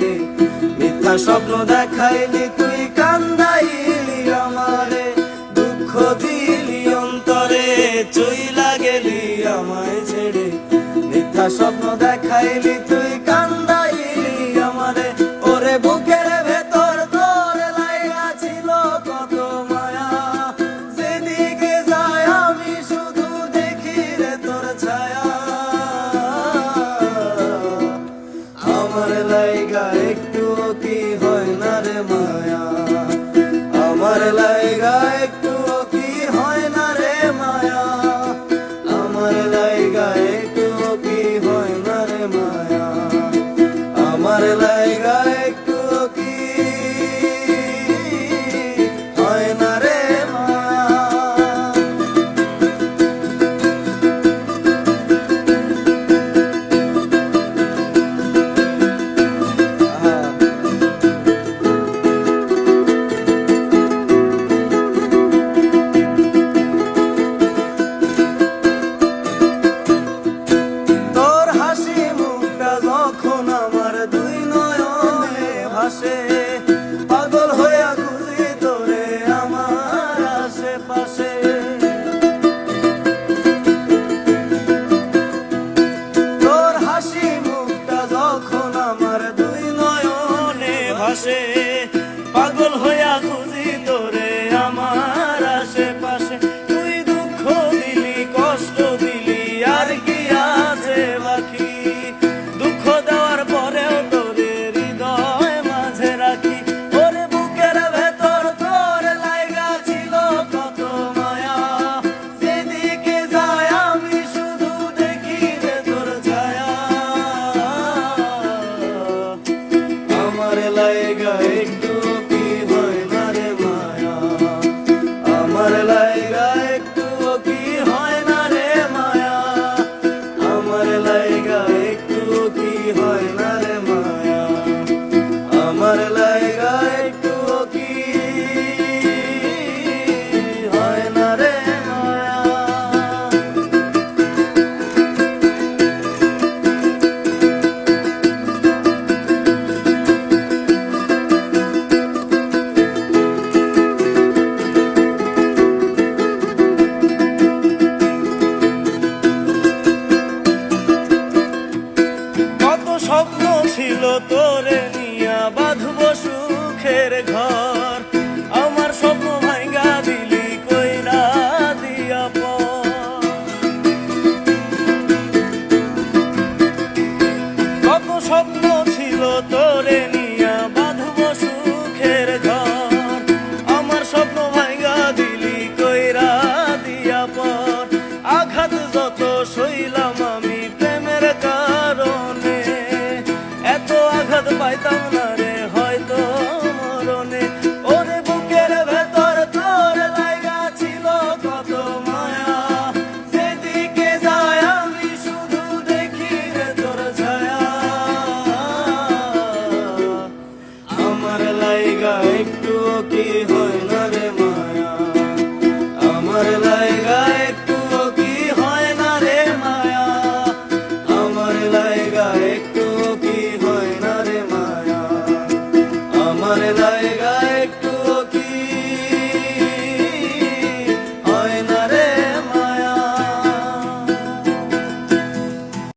রে। মিথ্যা স্বপ্ন দেখাইলি, তুই কান্দাইলি আমারে। দুঃখ দিলি অন্তরে, চইলা গেলি আমায় ছেড়ে। মিথ্যা স্বপ্ন দেখাইলি, তুই মায়া। আমার লাইগা একটু কি হয় না রে মায়া? আমার sé. তোরে নিয়া বাঁধব সুখের ঘর। আমার স্বপ্ন দিলি দিয়া কত স্বপ্ন ছিল তোরে নিয়া বাঁধব সুখের ঘর। আমার স্বপ্ন ভাঙ্গা দিলি কইরা দিয়া পর। আঘাত যত শৈল chega é